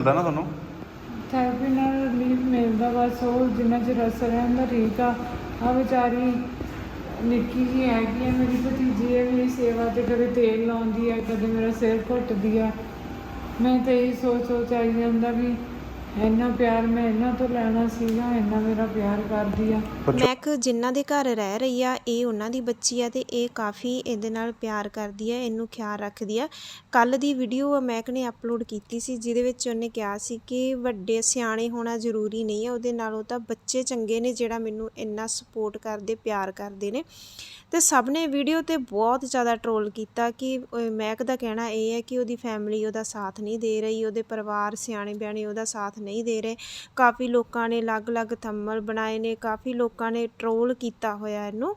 ਹੁੰਦਾ ਨਾ ਤੁਹਾਨੂੰ? ਥੈਰੇਪੀ ਨਾਲ ਰਿਲੀਫ ਮਿਲਦਾ ਬਸ ਉਹ ਜਿੰਨਾ ਚਿਰ ਅਸਰ ਰਹਿੰਦਾ ਠੀਕ ਆ। ਆ ਵਿਚਾਰੀ ਨਿੱਕੀ ਜੀ ਹੈਗੀ ਹੈ ਮੇਰੀ ਭਤੀਜੀ ਹੈ, ਮੇਰੀ ਸੇਵਾ ਤੇ ਕਦੇ ਤੇਲ ਲਾਉਂਦੀ ਹੈ, ਕਦੇ ਮੇਰਾ ਸਿਰ ਘੁੱਟਦੀ ਆ ਮੈਂ ਤੇ ਇਹ ਸੋਚ ਸੋਚ ਆਈ ਜਾਂਦਾ ਵੀ ਇੰਨਾ ਪਿਆਰ ਮੈਂ ਇਹਨਾਂ ਤੋਂ ਲੈਣਾ ਸੀਗਾ ਇੰਨਾ ਮੇਰਾ ਪਿਆਰ ਕਰਦੀ ਆ। ਮੈਕ ਜਿਨ੍ਹਾਂ ਦੇ ਘਰ ਰਹਿ ਰਹੀ ਆ ਇਹ ਉਹਨਾਂ ਦੀ ਬੱਚੀ ਆ ਤੇ ਇਹ ਕਾਫੀ ਇਹਦੇ ਨਾਲ ਪਿਆਰ ਕਰਦੀ ਆ ਇਹਨੂੰ ਖਿਆਲ ਰੱਖਦੀ ਆ। ਕੱਲ ਦੀ ਵੀਡੀਓ ਮੈਕ ਨੇ ਅਪਲੋਡ ਕੀਤੀ ਸੀ ਜਿਹਦੇ ਵਿੱਚ ਉਹਨੇ ਕਿਹਾ ਸੀ ਕਿ ਵੱਡੇ ਸਿਆਣੇ ਹੋਣਾ ਜ਼ਰੂਰੀ ਨਹੀਂ ਹੈ ਉਹਦੇ ਨਾਲੋਂ ਤਾਂ ਬੱਚੇ ਚੰਗੇ ਨੇ ਜਿਹੜਾ ਮੈਨੂੰ ਇੰਨਾ ਸਪੋਰਟ ਕਰਦੇ ਪਿਆਰ ਕਰਦੇ ਨੇ। ਤੇ ਸਭ ਨੇ ਵੀਡੀਓ ਤੇ ਬਹੁਤ ਜ਼ਿਆਦਾ ਟਰੋਲ ਕੀਤਾ ਕਿ ਮੈਕ ਦਾ ਕਹਿਣਾ ਇਹ ਹੈ ਕਿ ਉਹਦੀ ਫੈਮਿਲੀ ਉਹਦਾ ਸਾਥ ਨਹੀਂ ਦੇ ਰਹੀ ਉਹਦੇ ਪਰਿਵਾਰ ਸਿਆਣੇ ਬਿਆਣੇ ਉਹਦਾ ਸਾਥ ਨਹੀਂ ਦੇ ਰਹੇ। ਕਾਫੀ ਲੋਕਾਂ ਨੇ ਅਲੱਗ-ਅਲੱਗ ਥੰਮਲ ਬਣਾਏ ਨੇ, ਕਾਫੀ ਲੋਕਾਂ ਨੇ ਟਰੋਲ ਕੀਤਾ ਹੋਇਆ ਇਹਨੂੰ।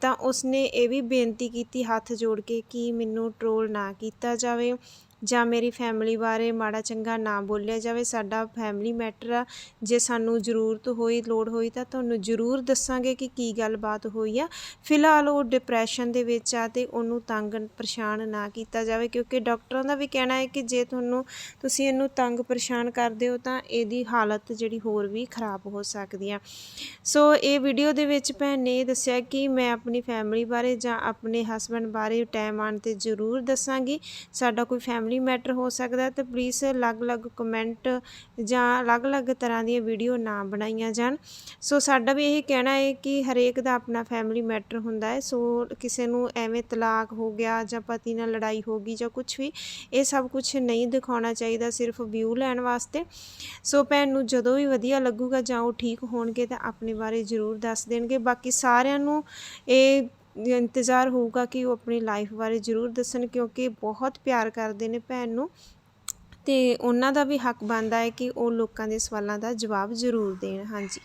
ਤਾਂ ਉਸਨੇ ਇਹ ਵੀ ਬੇਨਤੀ ਕੀਤੀ ਹੱਥ ਜੋੜ ਕੇ ਕਿ ਮੈਨੂੰ ਟਰੋਲ ਨਾ ਕੀਤਾ ਜਾਵੇ। ਜਾਂ ਮੇਰੀ ਫੈਮਿਲੀ ਬਾਰੇ ਮਾੜਾ ਚੰਗਾ ਨਾ ਬੋਲਿਆ ਜਾਵੇ, ਸਾਡਾ ਫੈਮਿਲੀ ਮੈਟਰ ਆ। ਜੇ ਸਾਨੂੰ ਜ਼ਰੂਰਤ ਹੋਈ, ਲੋੜ ਹੋਈ ਤਾਂ ਤੁਹਾਨੂੰ ਜ਼ਰੂਰ ਦੱਸਾਂਗੇ ਕਿ ਕੀ ਗੱਲਬਾਤ ਹੋਈ ਆ। ਫਿਲਹਾਲ ਉਹ ਡਿਪਰੈਸ਼ਨ ਦੇ ਵਿੱਚ ਆ ਤੇ ਉਹਨੂੰ ਤੰਗ ਪਰੇਸ਼ਾਨ ਨਾ ਕੀਤਾ ਜਾਵੇ, ਕਿਉਂਕਿ ਡਾਕਟਰਾਂ ਦਾ ਵੀ ਕਹਿਣਾ ਹੈ ਕਿ ਜੇ ਤੁਹਾਨੂੰ, ਤੁਸੀਂ ਇਹਨੂੰ ਤੰਗ ਪਰੇਸ਼ਾਨ ਕਰਦੇ ਹੋ ਤਾਂ ਇਹਦੀ ਹਾਲਤ ਜਿਹੜੀ ਹੋਰ ਵੀ ਖਰਾਬ ਹੋ ਸਕਦੀ ਆ। ਸੋ ਇਹ ਵੀਡੀਓ ਦੇ ਵਿੱਚ ਭੈਣ ਨੇ ਇਹ ਦੱਸਿਆ ਕਿ ਮੈਂ ਆਪਣੀ ਫੈਮਿਲੀ ਬਾਰੇ ਜਾਂ ਆਪਣੇ ਹਸਬੰਡ ਬਾਰੇ ਟਾਈਮ ਆਉਣ ਤੇ ਜ਼ਰੂਰ ਦੱਸਾਂਗੀ। ਸਾਡਾ ਕੋਈ ਫੈਮਿਲੀ ਮੈਟਰ ਹੋ ਸਕਦਾ, ਤਾਂ ਪਲੀਜ਼ ਅਲੱਗ-ਅਲੱਗ ਕਮੈਂਟ ਜਾਂ ਅਲੱਗ-ਅਲੱਗ ਤਰ੍ਹਾਂ ਦੀਆਂ ਵੀਡੀਓ ਨਾ ਬਣਾਈਆਂ ਜਾਣ। ਸੋ ਸਾਡਾ ਵੀ ਇਹ ਕਹਿਣਾ ਹੈ ਕਿ ਹਰੇਕ ਦਾ ਆਪਣਾ ਫੈਮਿਲੀ ਮੈਟਰ ਹੁੰਦਾ ਹੈ। ਸੋ ਕਿਸੇ ਨੂੰ ਐਵੇਂ ਤਲਾਕ ਹੋ ਗਿਆ ਜਾਂ ਪਤੀ ਨਾਲ ਲੜਾਈ ਹੋ ਗਈ ਜਾਂ ਕੁਝ ਵੀ, ਇਹ ਸਭ ਕੁਝ ਨਹੀਂ ਦਿਖਾਉਣਾ ਚਾਹੀਦਾ, ਸਿਰਫ ਵਿਊ ਲੈਣ ਵਾਸਤੇ। ਸੋ ਭੈਣ ਨੂੰ ਜਦੋਂ ਵੀ ਵਧੀਆ ਲੱਗੂਗਾ ਜਾਂ ਉਹ ਠੀਕ ਹੋਣਗੇ ਤਾਂ ਆਪਣੇ ਬਾਰੇ ਜ਼ਰੂਰ ਦੱਸ ਦੇਣਗੇ। ਬਾਕੀ ਸਾਰਿਆਂ ਨੂੰ ਇਹ ਇੰਤਜ਼ਾਰ ਹੋਊਗਾ ਕਿ ਉਹ ਆਪਣੀ ਲਾਈਫ ਬਾਰੇ ਜ਼ਰੂਰ ਦੱਸਣ ਕਿਉਂਕਿ ਬਹੁਤ ਪਿਆਰ ਕਰਦੇ ਨੇ ਭੈਣ ਨੂੰ। ਤੇ ਉਹਨਾਂ ਦਾ ਵੀ ਹੱਕ ਬਣਦਾ ਹੈ ਕਿ ਉਹ ਲੋਕਾਂ ਦੇ ਸਵਾਲਾਂ ਦਾ ਜਵਾਬ ਜ਼ਰੂਰ ਦੇਣ। ਹਾਂਜੀ।